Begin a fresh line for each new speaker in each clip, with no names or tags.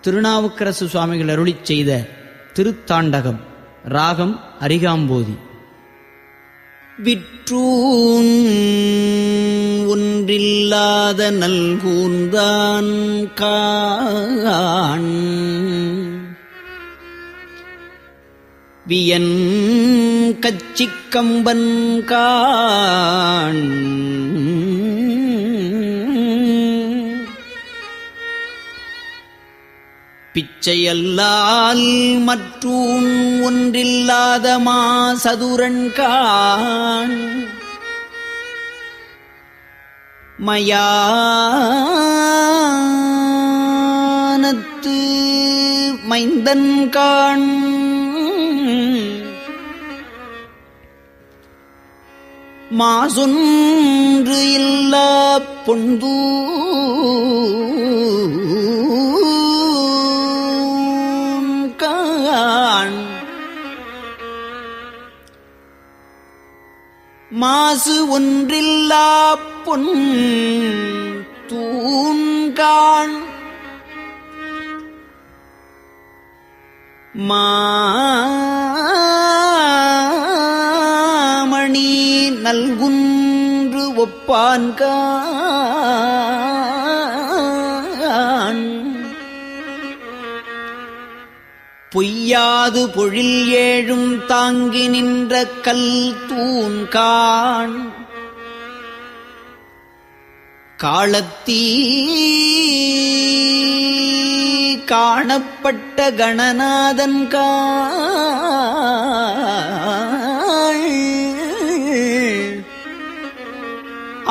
திருநாவுக்கரசு சுவாமிகள் அருளி செய்த திருத்தாண்டகம் ராகம் அரிகாம்போதி. விற்றூன் ஒன்றில்லாத நல்கூந்தான் காண். வியன் கச்சிக்கம்பன் காண். பிச்சையல்லால் மற்றும் ஒன்றில்லாத மா சதுரன் மயானத்து மைந்தன்கான் மாசொன்று இல்லா பொந்தூ மாசு ஒன்றில்லா பொன் தூண்கான் மாமணி நல்குன்று ஒப்பான்கான் பொய்யாது பொழில் ஏழும் தாங்கி நின்ற கல் தூண்கான் காலத்தீ காணப்பட்ட கணநாதன் காள்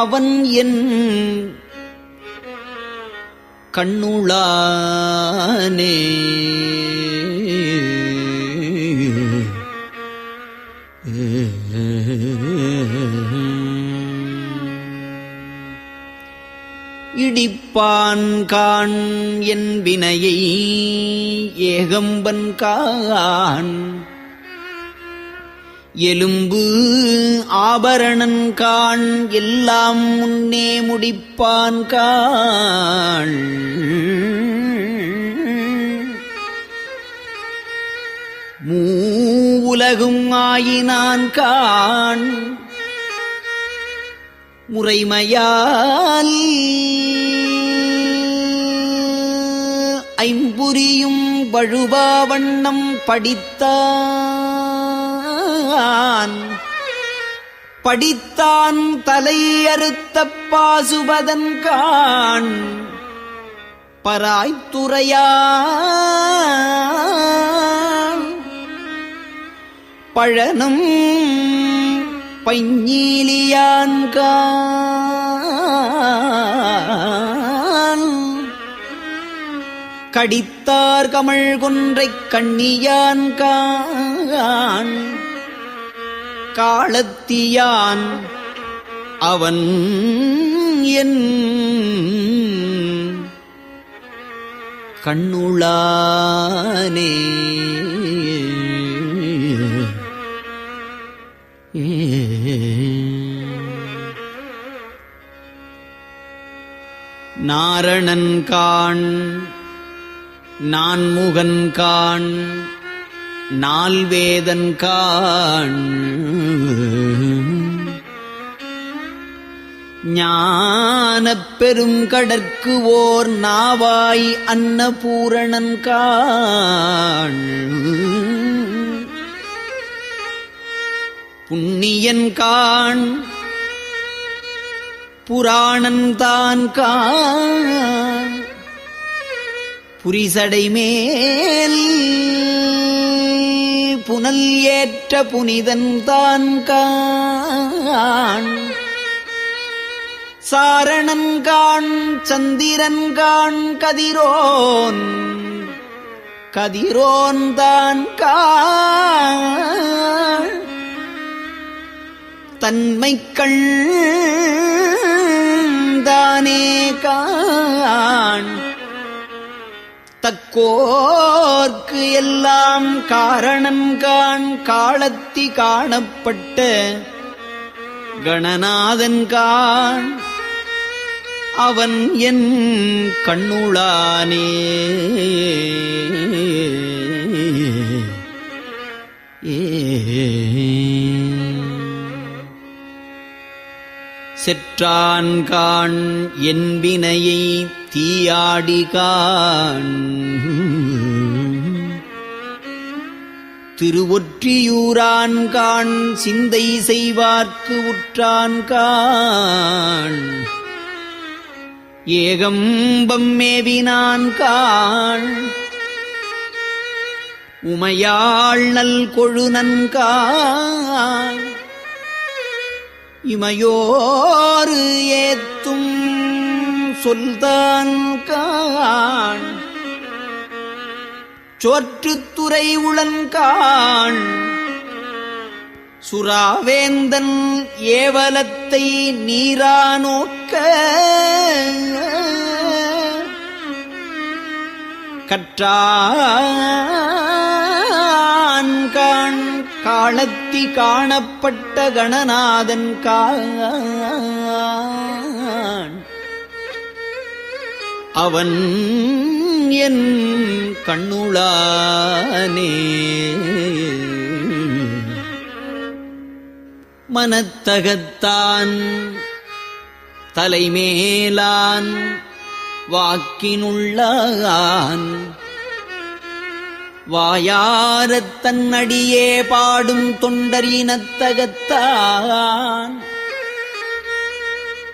அவன் என் கண்ணுளானே. பிடிப்பான் கான் என் வினையை ஏகம்பன் கான் எலும்பு ஆபரணன் காண் எல்லாம் முன்னே முடிப்பான் காண். மூலகும் ஆயினான் காண். முறைமையால் ஐம்புரியும் வழுபாவண்ணம் படித்தான். படித்தான் தலை அறுத்த பாசுபதன் காண் பராய்த்துறையான். பழனும் பைஞ்சீலியான் கான் கடித்தார் கமழ் கொன்றைக் கண்ணியான் கான். காளத்தியான் அவன் என் கண்ணுளானே. நாரணன் காண் நான்முகன் காண் நால்வேதன் ஞானப் பெருங்கடற்கு ஓர் நாவாய் அன்னபூரணன் காண் புராணன்தான் காண் காண் புரிசடை மேல். புனல் ஏற்ற புனிதன் தான் காண். சாரணன் காண் சந்திரன் காண் கதிரோன். கதிரோன் தான் காண். தன்மைக்கள் தானே காண். கோர்க்கு எல்லாம் காரணங்கான் காலத்தி காணப்பட்ட கணநாதன்கான் அவன் என் கண்ணுளானே. ஏ. செற்றான்கான் என்பினையை தீயாடிகான் திருவொற்றியூரான் திருவொற்றியூரான்கான் சிந்தை செய்வார்க்கு உற்றான் உற்றான்கான் ஏகம்பம் மேவினான் மேவினான்கான் உமையாள் நல் கொழுநன்கான் இமையோரு ஏத்தும் சொல்தான் காண். சோற்றுத்துறை உளன்காண் சுறாவேந்தன் ஏவலத்தை நீரா நோக்க. கற்றான் காலத்தி காணப்பட்ட கணநாதன் காண். அவன் என் கண்ணுளானே. மனத்தகத்தான் தலைமேலான் வாக்கினுள்ளான். வாயாரத் தன்னடியே பாடும் தொண்டரினத்தகத்தான்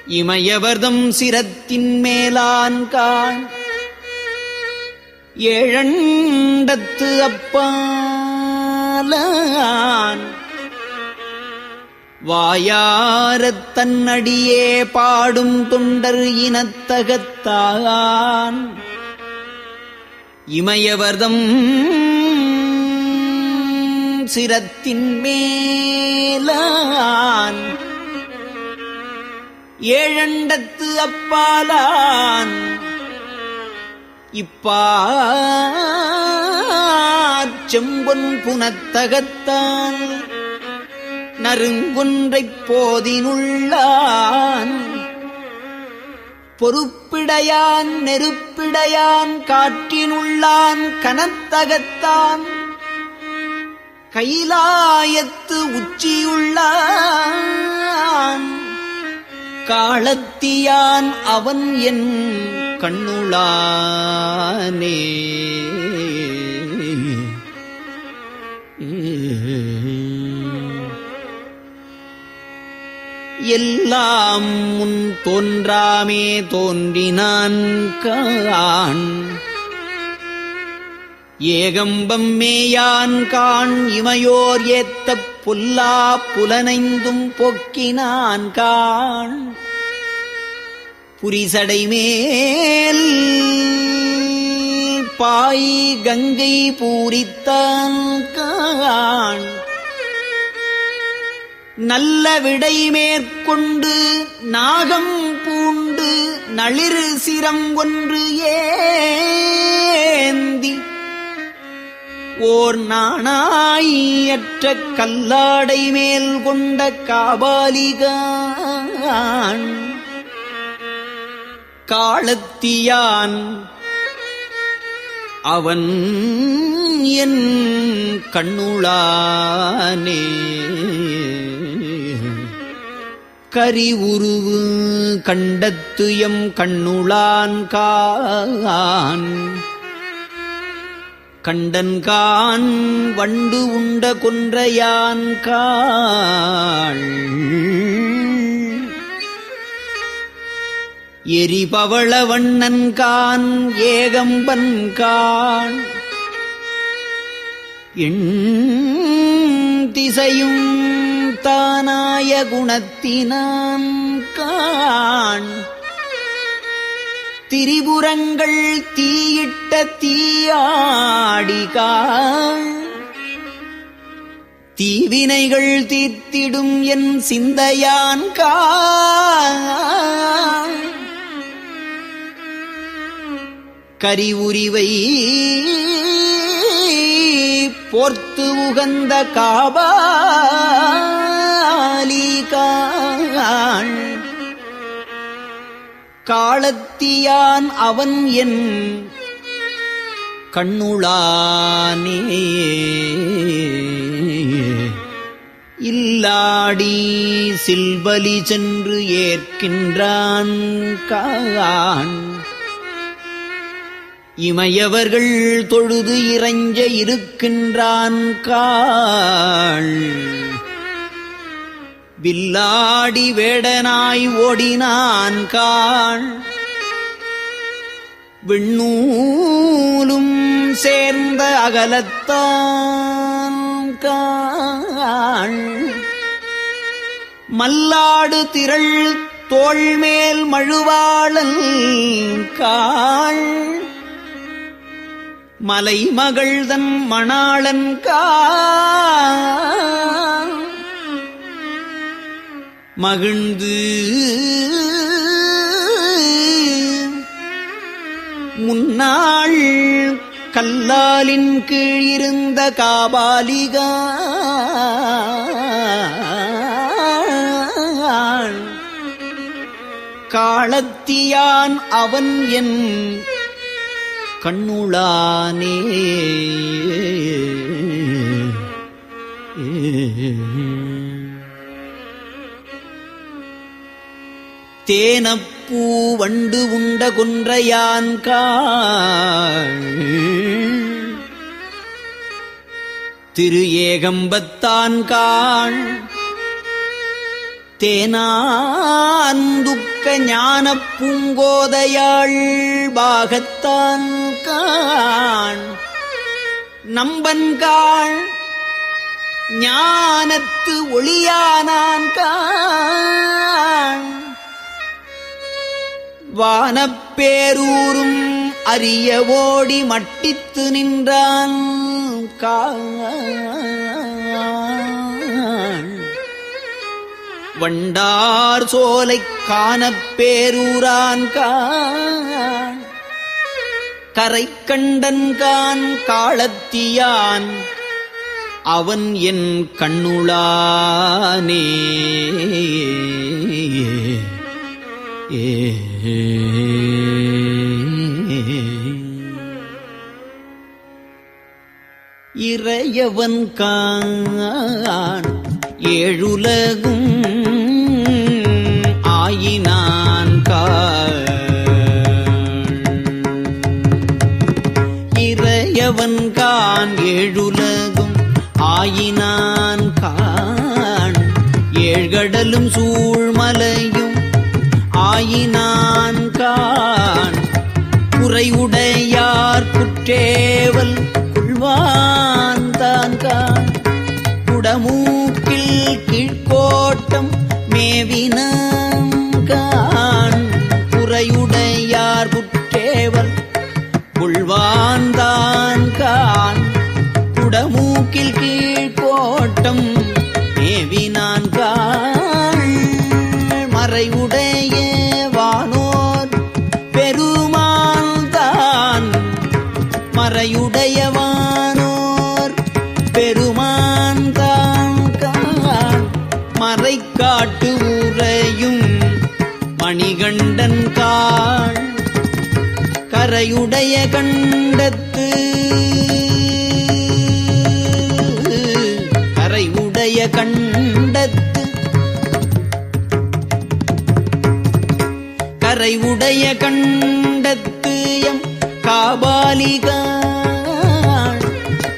இமயவர்தம் சிரத்தின் மேலான் காண். ஏழண்டத்து அப்பாலான். வாயாரத் தன்னடியே பாடும் தொண்டர் இனத்தகத்தான். இமயவர்தம் சிரத்தின் மேலான். ஏழண்டத்து அப்பாலான் இப்பா புனத்தகத்தான் நறுங்குன்றைப் போதினுள்ளான். பொறுப்பிடையான் நெருப்பிடையான் காற்றினுள்ளான் கனத்தகத்தான். கைலாயத்து உச்சியுள்ளான். காலத்தியான் அவன் என் கண்ணுளானே. எல்லாம் முன் தோன்றாமே தோன்றினான் கான். ஏகம்பம் மேயான் காண் இமையோர் ஏத்த புல்லா புலனைந்தும் பொக்கினான் காண். புரிசடை மேல் பாய் கங்கை பூரித்தான் காண். நல்ல விடை மேற்கொண்டு நாகம் பூண்டு நளிர் சிரம் ஒன்று ஏ ஓர் நாணாயற்ற கல்லாடை மேல் கொண்ட காபாலிகான். காலத்தியான் அவன் என் கண்ணுளானே. கரி உருவு கண்டத்துயம் கண்ணுளான் கான். கண்டன்கான் வண்டு உண்ட கொன்றையான் காள் எரிபவள வண்ணன்கான் ஏகம்பன் கான் திசையும் தானாய குணத்தினான் காண். திரிபுரங்கள் தீயிட்ட தீயாடிகா தீவினைகள் தீர்த்திடும் என் சிந்தையான் கா கரி உரிவை போர்த்து உகந்த காபாலிகான் காலத்தியான் அவன் என் கண்ணுளானே. இல்லாடி சில்வலி சென்று ஏற்கின்றான் கான் இமையவர்கள் தொழுது இறைஞ்ச இருக்கின்றான் காள். வில்லாடி வேடனாய் ஓடினான் காள். விண்ணூலும் சேர்ந்த அகலத்தான் காள். மல்லாடு திரள் தோள்மேல் மழுவாளன் காள். மலைமகள்தன் மணாளன் காள். மகிழ்ந்து. முன்னாள் கல்லாலின் கீழ் இருந்த காபாலிகா. காலத்தியான் அவன் என் கண்ணுளானே. ஏ தேனப்பூ வண்டு உண்ட கொன்றையான் காள். திரு ஏகம்பத்தான் காள். தேனாந்துக்க ஞான பூங்கோதையாள் பாகத்தான் காண் நம்பன்காள் ஞானத்து ஒளியானான் காண் வானப்பேரூரும் அரிய ஓடி மட்டித்து நின்றான் வண்டார் சோலை காணப் பேரூரான் கரை கண்டன் காளத்தியான் அவன் என் கண்ணுளானே. இறையவன் கான் ஏழுலகும் ஆயினான் கால். இறையவன் கான் ஏழுலகும் ஆயினான் கான் ஏழ்கடலும் சூழ்மலையும் ஆயினான் கான். குறையுடையார் குற்றேவல் கொள்வான் தான் கான். குடமூக்கில் கீழ்கோட்டம் மேவினான் கரையுடைய கண்டத்து. கரையுடைய கண்டத்து. கரையுடைய கண்டத்து எம் காபாலிகான்.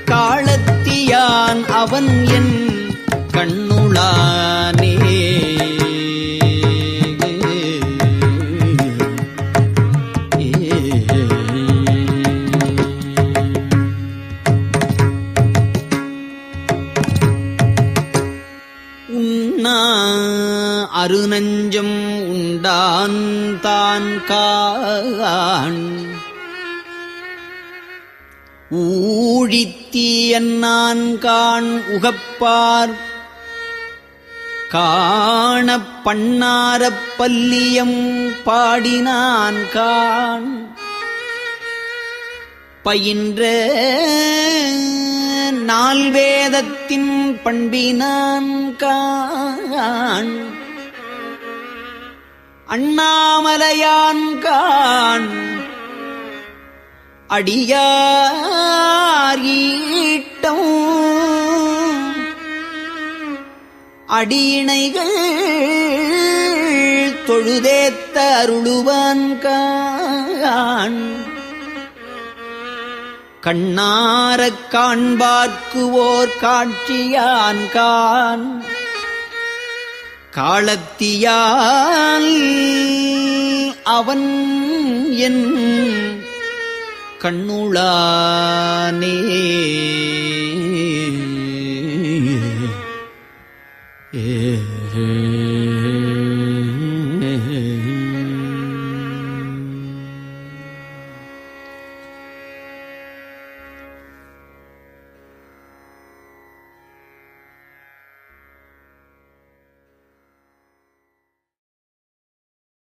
காலத்தியான் அவன் என் கண்ணுளான் தான் காண் ஊழித்தீயன்னான் காண் உகப்பார். காண பண்ணாரப் பல்லியம் பாடினான் காண். பயின்ற நால்வேதத்தின் பண்பினான் காண். அண்ணாமலையான் காண் அடியார் அடியினைகள் தொழுதேத்த அருளுவான் காண் கண்ணாரக் காண்பார்க்கு ஓர் காட்சியான் கான். காலத்தியால் அவன் என் கண்ணுளானே.